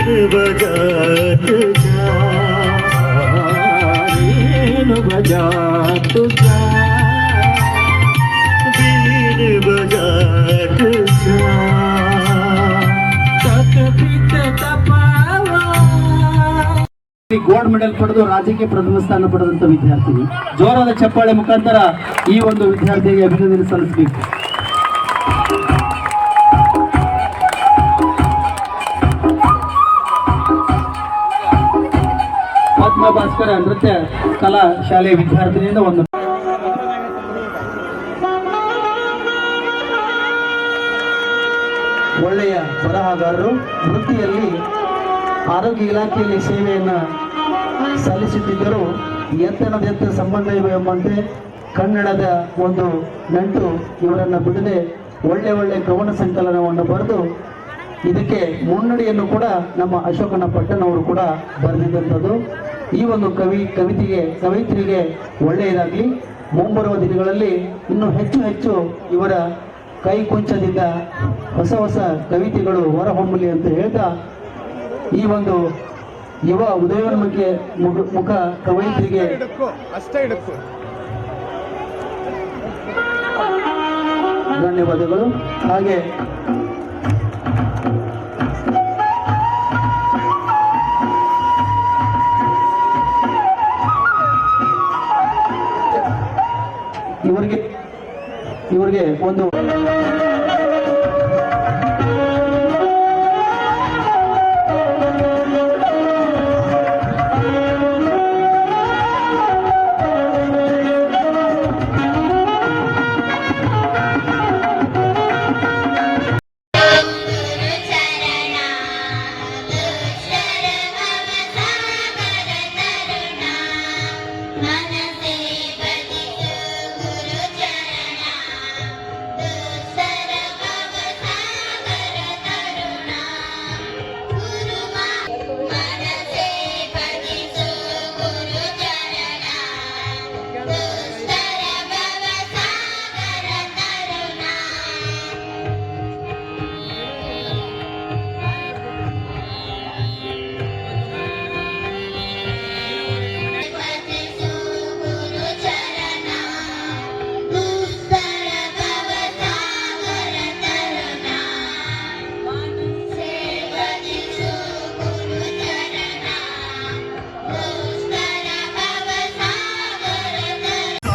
बजा तुझा ರೇಣು ಬಜಾ ತುಜಾ बीन बजा तुझा ತಕ ಪಿತ ತಪಾವ ಗೋಲ್ಡ್ ಮೆಡಲ್ ಪಡೆದು ರಾಜ್ಯಕ್ಕೆ ಪ್ರಥಮ ಸ್ಥಾನ ಪಡೆದಂತ ವಿದ್ಯಾರ್ಥಿನಿ ಜೋರಾದ ಚಪ್ಪಾಳೆ ಮುಖಾಂತರ ಈ ಒಂದು ವಿದ್ಯಾರ್ಥಿಗೆ ಅಭಿನಂದನೆ ಸಲ್ಲಿಸಬೇಕು ಪದ್ಮ ಭಾಸ್ಕರ ನೃತ್ಯ ಕಲಾ ಶಾಲೆಯ ವಿದ್ಯಾರ್ಥಿನಿಯಿಂದ ಒಂದು ಒಳ್ಳೆಯ ಬರಹಗಾರರು ವೃತ್ತಿಯಲ್ಲಿ ಆರೋಗ್ಯ ಇಲಾಖೆಯಲ್ಲಿ ಸೇವೆಯನ್ನು ಸಲ್ಲಿಸುತ್ತಿದ್ದರು. ಎತ್ತನದೆತ್ತ ಸಂಬಂಧ ಇವೆ ಎಂಬಂತೆ ಕನ್ನಡದ ಒಂದು ನಂಟು ಇವರನ್ನು ಬಿಡದೆ ಒಳ್ಳೆ ಒಳ್ಳೆ ಕವನ ಸಂಕಲನವನ್ನು ಬರೆದು ಇದಕ್ಕೆ ಮುನ್ನಡಿಯನ್ನು ಕೂಡ ನಮ್ಮ ಅಶೋಕನ ಪಟ್ಟಣವರು ಕೂಡ ಬರೆದಿದ್ದಂಥದ್ದು. ಈ ಒಂದು ಕವಿ ಕವಿತೆಗೆ ಕವಿತ್ರಿಗೆ ಒಳ್ಳೆಯದಾಗಲಿ ಮುಂಬರುವ ದಿನಗಳಲ್ಲಿ ಇನ್ನೂ ಹೆಚ್ಚು ಹೆಚ್ಚು ಇವರ ಕೈ ಕುಂಚದಿಂದ ಹೊಸ ಹೊಸ ಕವಿತೆಗಳು ಹೊರಹೊಮ್ಮಲಿ ಅಂತ ಹೇಳ್ತಾ ಈ ಒಂದು ಯುವ ಉದಯೋನ್ಮುಖಿ ಮುಖ ಮುಖ ಕವಯಿತ್ರಿಗೆ ಅಷ್ಟೇ ಧನ್ಯವಾದಗಳು. ಹಾಗೆ ಇವರಿಗೆ ಇವರಿಗೆ ಒಂದು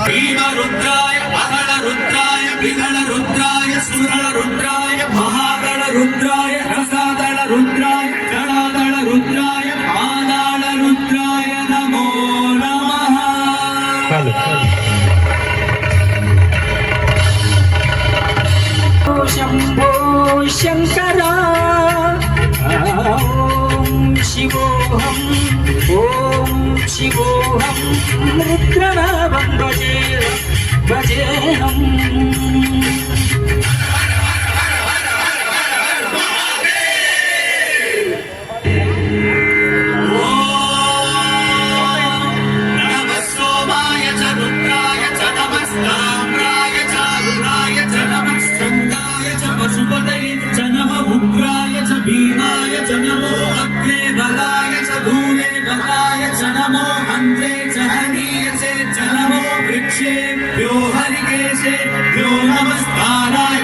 భీమరుద్రాయ అహళ రుద్రాయ విహళ రుద్రాయ సురళ రుద్రాయ మహాగణ రుద్రాయ రసాదళ రుద్రాయ జళాదళ రుద్రాయ ఆదాళ రుద్రాయ నమో నమ శంభో శంకర ो हरिकेशे व्यो नमस्ताराय